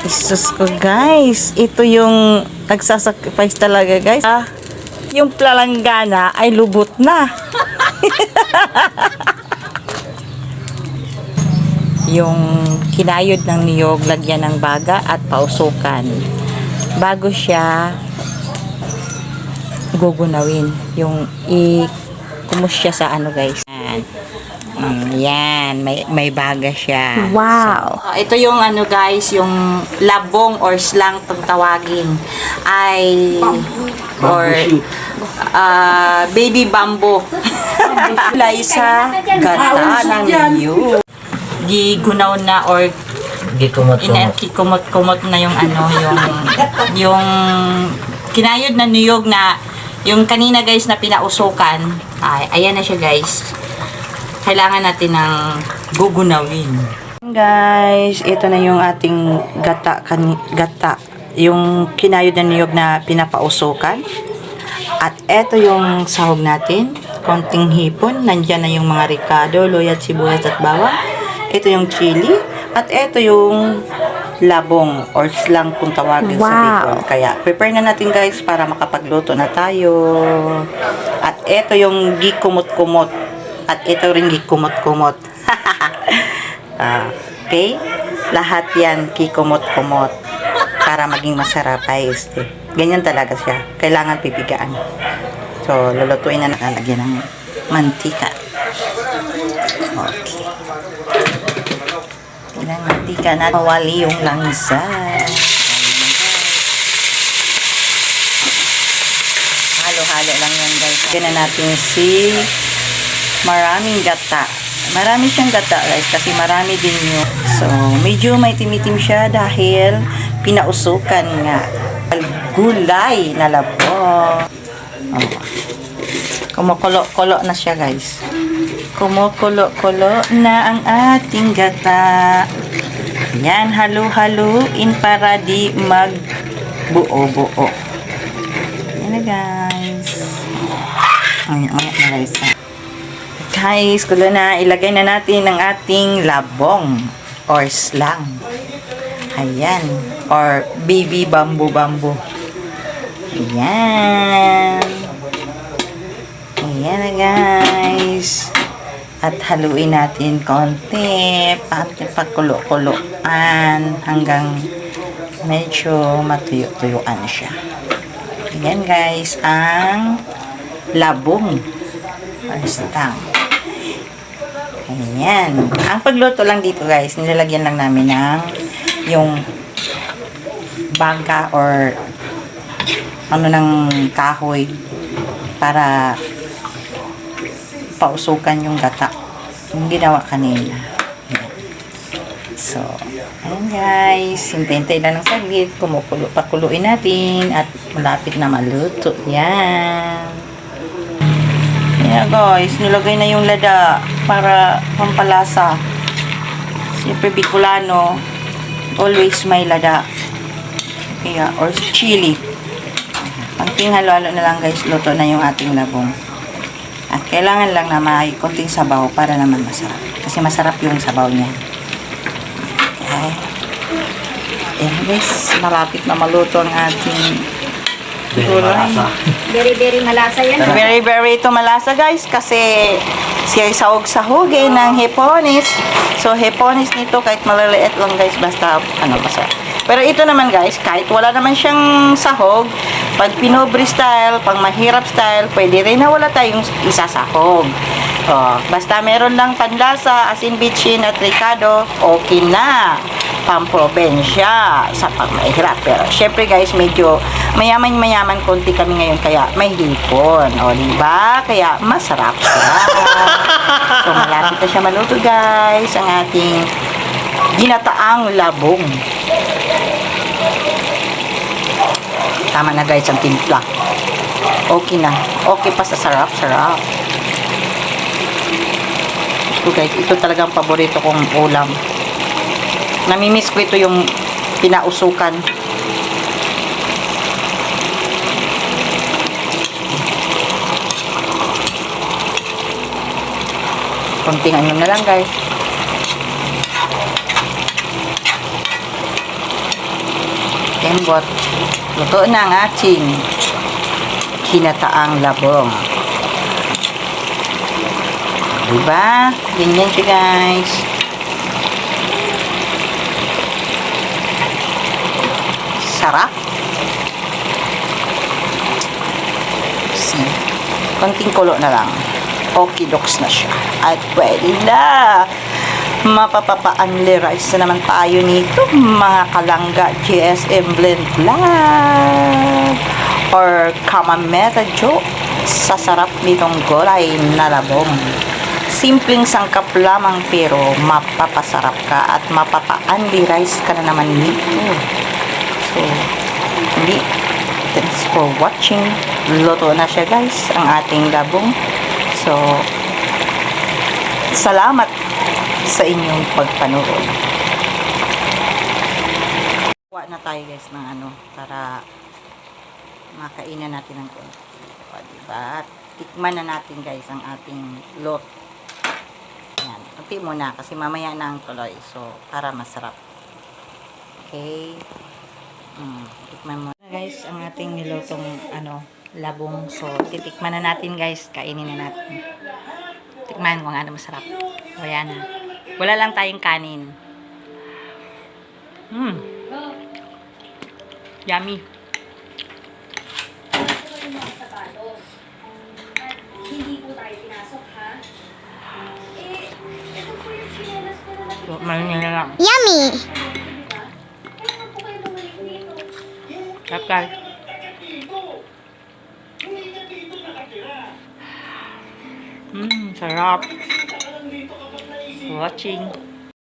Isus ko guys, ito yung nagsasacrifice talaga guys. Ah, yung plalanggana ay lubot na. yung kinayod ng niyog, lagyan ng baga at pausukan. Bago siya gugunawin. Yung i kumus siya sa ano guys. Yan. Mm, yan, may, may baga siya. Wow. So, ito yung ano guys, yung labong or slang tong tawagin ay or ah, baby bamboo. Lay sa gata ng niyo. Gigunaw na or Gikumot-kumot. inakikumot-kumot na yung ano, yung yung kinayod na niyog na yung kanina guys na pinausukan. Ay, ayan na siya guys. Kailangan natin ng gugunawin. Guys, ito na yung ating gata, kan, gata. Yung kinayod na niyog na pinapausukan. At ito yung sahog natin. Konting hipon. Nandyan na yung mga ricado, loyat, sibuyas at bawang. Ito yung chili. At ito yung labong or slang kung tawagin sa Wow. Bicol. Kaya prepare na natin guys para makapagluto na tayo. At ito yung gikumot-kumot. At ito rin gikumot-kumot. Ah, okay? Lahat yan kikumot-kumot para maging masarap guys. Ganyan talaga siya. Kailangan pipigaan. So, lulutuin na nakalagyan ng mantika. Okay. Ilang mantika na mawali yung langsa. Halo-halo lang yan guys. Ganyan natin si maraming gata. Marami siyang gata guys kasi marami din yun. So, medyo may timitim siya dahil pinausukan nga. Gulay na labo. Oh. Kumukulo-kulo na siya guys. Kumukulo-kulo na ang ating gata. Yan, halu-haluin para di magbuo-buo. Yan na guys. Ay, ay, na guys. Guys, kulo na. Ilagay na natin ang ating labong or slang. Ayan. Or baby bamboo bamboo. Ayan. Ayan na guys. At haluin natin konti. At pagkulo-kuloan hanggang medyo matuyo-tuyuan siya. Ayan guys, ang labong or stang. Ayan. Ang pagluto lang dito guys, nilalagyan lang namin ng yung bangka or ano ng kahoy para pausukan yung gata. Yung ginawa kanina. So, ayan guys. Hintay-hintay lang ng saglit. Kumukulo, pakuluin natin at malapit na maluto. Yan. Ayan guys. Nilagay na yung lada para pampalasa. Siyempre Bicolano, always may lada. Kaya, or chili. Pangting halo-halo na lang guys, luto na yung ating labong. At kailangan lang na may konting sabaw para naman masarap. Kasi masarap yung sabaw niya. Okay. Ayan guys, malapit na maluto ang ating gulay. Very, very malasa yan. Very, very ito malasa guys kasi siya sahog-sahogin ng heponis. So, heponis nito kahit maliliit lang guys, basta ano masarap. Pero ito naman guys, kahit wala naman siyang sahog, pag pinobre style, pang mahirap style, pwede rin na wala tayong isasahog. Oh, basta meron lang panlasa, asin bitchin at ricado, okay na. Pamprobensya sa pang mahirap. Pero syempre guys, medyo mayaman-mayaman konti kami ngayon kaya may hipon. O, di ba? Kaya masarap siya. so, malapit na siya maluto guys, ang ating ginataang labong. Tama na guys ang timpla. Okay na. Okay pa sa sarap-sarap. Gusto guys, ito talagang paborito kong ulam. Namimiss ko ito yung pinausukan. Konting ano na lang guys. What? Luto na ang ating kinataang labong. Diba? Ganyan siya guys. Sarap. Konting kulo na lang. Okay doks na siya. At pwede na. Mapapapa-unli rice na naman tayo nito. Mga kalangga GSM Blend Vlog. Or Kamameta Joe. Sa sarap nitong gulay na labong. Simpleng sangkap lamang pero mapapasarap ka at mapapa-unli rice ka na naman nito. So, hindi. Thanks for watching. Luto na siya guys, ang ating labong. So, salamat sa inyong pagpanood. Kuha na tayo guys ng ano, para makainan natin ng konti. O, diba? Tikman na natin guys ang ating lot. Yan. Kunti muna kasi mamaya na ang tuloy. So, para masarap. Okay. Mm, tikman mo. Guys, ang ating nilutong ano, labong. So, titikman na natin guys. Kainin na natin. Tikman kung ano masarap. O yan na. Wala lang tayong kanin. Hmm. Yummy. Ha? So, malingan na lang. Yummy! Guys. Mmm, sarap. Watching.